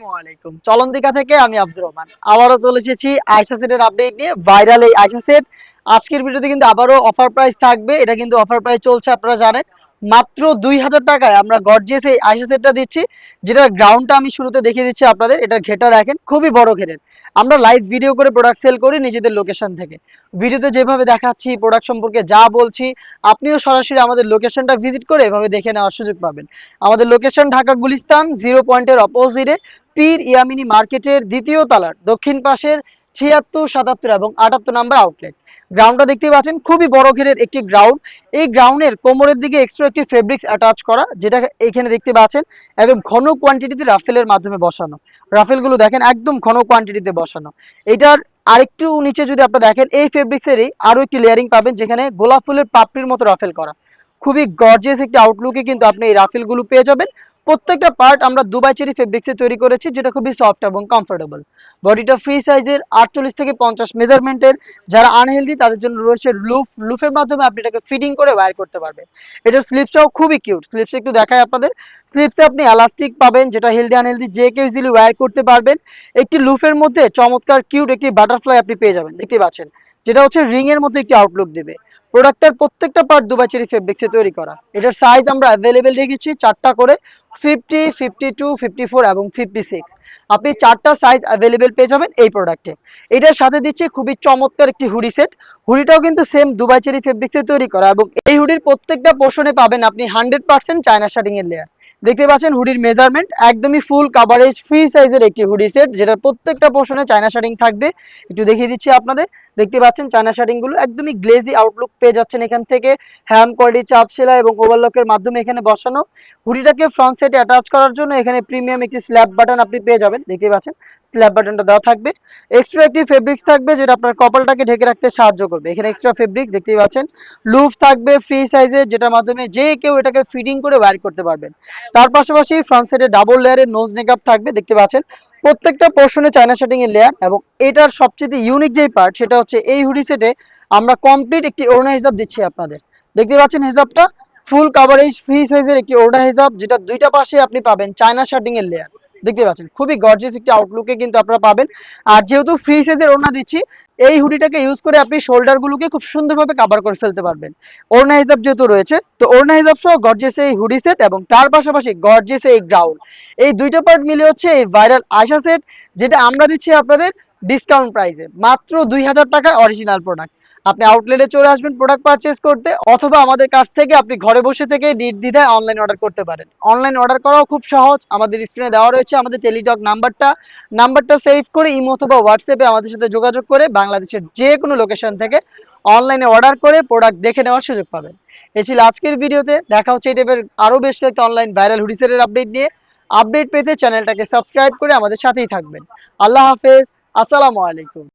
আসসালামু আলাইকুম চলন্তিকা থেকে আমি আব্দুর রহমান। আবারও চলে এসেছি আয়সা সেটের আপডেট নিয়ে। ভাইরাল এই আয়সা সেট। আজকের ভিডিওতে কিন্তু আবারও অফার প্রাইস থাকবে। এটা কিন্তু অফার প্রাইস চলছে, আপনারা জানেন। মাত্র দুই হাজার টাকায় আমরা গর্জিয়াস এই আয়সা সেটটা দিচ্ছি যেটা গ্রাউন্ডটা আমি শুরুতে দেখিয়ে দিচ্ছি আপনাদের, এটার ঘেটা দেখেন, খুবই বড় ঘেরের। আমরা লাইভ ভিডিও করে প্রোডাক্ট সেল করি নিজেদের লোকেশন থেকে। ভিডিওতে যেভাবে দেখাচ্ছি প্রোডাক্ট সম্পর্কে যা বলছি, আপনিও সরাসরি আমাদের লোকেশনটা ভিজিট করে এভাবে দেখে নেওয়ার সুযোগ পাবেন। আমাদের লোকেশন ঢাকা গুলিস্তান জিরো পয়েন্টের অপোজিটে পীর ইয়ামিনী মার্কেটের দ্বিতীয় তলার, দক্ষিণ পাশের ছিয়াত্তর, সাতাত্তর এবং আটাত্তর নাম্বার আউটলেট গ্রাউন্ডটা দেখতে পাচ্ছেন, খুবই বড় ঘেরের একটি গ্রাউন্ড এই গ্রাউন্ডের কোমরের দিকে এক্সট্রা একটি ফেব্রিক্স অ্যাটাচ করা, যেটা এখানে দেখতে পাচ্ছেন, একদম ঘন কোয়ান্টিটিতে রাফেলের মাধ্যমে বসানো। রাফেলগুলো দেখেন, একদম ঘন কোয়ান্টিটিতে বসানো। এটার আরেকটু নিচে যদি আপনারা দেখেন, এই ফেব্রিক্সেরই আরও একটি লেয়ারিং পাবেন, যেখানে গোলাপ ফুলের পাপড়ির মতো রাফেল করা। খুবই গর্জিয়াস একটি আউটলুকে কিন্তু আপনি এই রাফেলগুলো পেয়ে যাবেন। প্রত্যেকটা পার্ট আমরা দুবাই চেরি ফেব্রিক্সে তৈরি করেছি, যেটা খুবই সফট এবং কমফোর্টেবল বডিটা ফ্রি সাইজের আটচল্লিশ থেকে পঞ্চাশ মেজারমেন্টের যারা আনহেলদি তাদের জন্য রয়েছে লুফ লুফের মাধ্যমে আপনি এটাকে ফিটিং করে ওয়্যার করতে পারবেন। এটার স্লিপসটাও খুবই কিউট স্লিপস একটু দেখায় আপনাদের। স্লিপসে আপনি এলাস্টিক পাবেন, যেটা হেলদি আনহেলদি যে কেউ ইজিলি ওয়্যার করতে পারবেন। একটি লুফের মধ্যে চমৎকার কিউট একটি বাটারফ্লাই আপনি পেয়ে যাবেন। দেখতে পাচ্ছেন? যেটা হচ্ছে রিং এর মধ্যে একটি আউটলুক দেবে। প্রোডাক্টের প্রত্যেকটা পার্ট দুবাই চেরি ফেব্রিক্সে তৈরি করা। এটার সাইজ আমরা অ্যাভেলেবেল রেখেছি চারটা করে। Fifty fifty two fifty four এবং ফিফটি সিক্স আপনি চারটা সাইজ অ্যাভেলেবেল পেয়ে যাবেন এই প্রোডাক্টে এটার সাথে দিচ্ছে খুবই চমৎকার একটি হুডি সেট হুডিটাও কিন্তু সেম দুবাই চেরি ফেব্রিক্সে তৈরি করা এবং এই হুডির প্রত্যেকটা পোর্শনে পাবেন আপনি হান্ড্রেড পার্সেন্ট চায়না শার্টিং এর লেয়ার দেখতে পাচ্ছেন হুডির মেজারমেন্ট একদমই ফুল কাভারেজ ফ্রি সাইজের একটি হুডি সেট যেটার প্রত্যেকটা পোর্শনে চায়না শার্টিং থাকবে। একটু দেখিয়ে দিচ্ছি আপনাদের। দেখতে পাচ্ছেন, চায়না শার্টিংগুলো একদমই গ্লেজি আউটলুক পেয়ে যাচ্ছেন এখান থেকে। হ্যাম, কোয়ালিটি, চাপ সেলাই এবং ওভারলকের মাধ্যমে এখানে বসানো। হুডিটাকে ফ্রন্ট সাইডে অ্যাটাচ করার জন্য এখানে প্রিমিয়াম একটি স্ল্যাব বাটন আপনি পেয়ে যাবেন। দেখতে পাচ্ছেন স্ল্যাব বাটনটা দেওয়া থাকবে। এক্সট্রা একটি ফেব্রিক্স থাকবে যেটা আপনার কপালটাকে ঢেকে রাখতে সাহায্য করবে। এখানে এক্সট্রা ফেব্রিক্স দেখতেই পাচ্ছেন লুফ থাকবে ফ্রি সাইজের যেটার মাধ্যমে যে কেউ এটাকে ফিটিং করে ওয়ার করতে পারবেন। তার পাশাপাশি ফ্রন্ট সাইডে ডাবল লেয়ারের নোজ নেকআপ থাকবে, দেখতে পাচ্ছেন। প্রত্যেকটা পোর্শনে চায়না শাটিং এর লেয়ার এবং এটার সবচেয়ে ইউনিক যেই পার্ট সেটা হচ্ছে এই হুডি সেটে আমরা কমপ্লিট একটি ওড়না হিসাব দিচ্ছি আপনাদের। দেখতে পাচ্ছেন হিসাবটা ফুল কাভারেজ ফ্রি সাইজের একটি ওড়না হিসাব যেটা দুইটা পাশে আপনি পাবেন চায়না শার্টিং এর লেয়ার দেখতে পাচ্ছেন? খুবই গর্জিয়াস একটি আউটলুকে কিন্তু আপনারা পাবেন। আর যেহেতু ফ্রি সাইজের ওড়না দিচ্ছি এই হুডিটাকে ইউজ করে আপনি শোল্ডার গুলোকে খুব সুন্দরভাবে কাভার করে ফেলতে পারবেন। ওরনা হিসাব যেহেতু রয়েছে, তো ওরনা হিসাব সহ গর্জিয়াস এই হুডি সেট এবং তার পাশাপাশি গর্জিয়াস এই গ্রাউন্ড এই দুইটা পার্ট মিলে হচ্ছে এই ভাইরাল আশা সেট যেটা আমরা দিচ্ছি আপনাদের ডিসকাউন্ট প্রাইসে মাত্র দুই হাজার টাকা অরিজিনাল প্রোডাক্ট আপনি আউটলেটে চলে আসবেন প্রোডাক্ট পারচেস করতে, অথবা আমাদের কাছ থেকে আপনি ঘরে বসে থেকে নির্দ্বিধায় অনলাইন অর্ডার করতে পারেন। অনলাইন অর্ডার করাও খুব সহজ, আমাদের স্ক্রিনে দেওয়া রয়েছে আমাদের টেলিটক নাম্বারটা। নাম্বারটা সেভ করে ইমো অথবা হোয়াটসঅ্যাপে আমাদের সাথে যোগাযোগ করে বাংলাদেশের যে কোনো লোকেশন থেকে অনলাইনে অর্ডার করে প্রোডাক্ট দেখে নেওয়ার সুযোগ পাবেন। এই ছিল আজকের ভিডিওতে, দেখা হচ্ছে এই টাইপের আরও বেশ কয়েকটা অনলাইন ভাইরাল হুডিসের আপডেট নিয়ে। আপডেট পেতে চ্যানেলটাকে সাবস্ক্রাইব করে আমাদের সাথেই থাকবেন। আল্লাহ হাফেজ, আসসালামু আলাইকুম।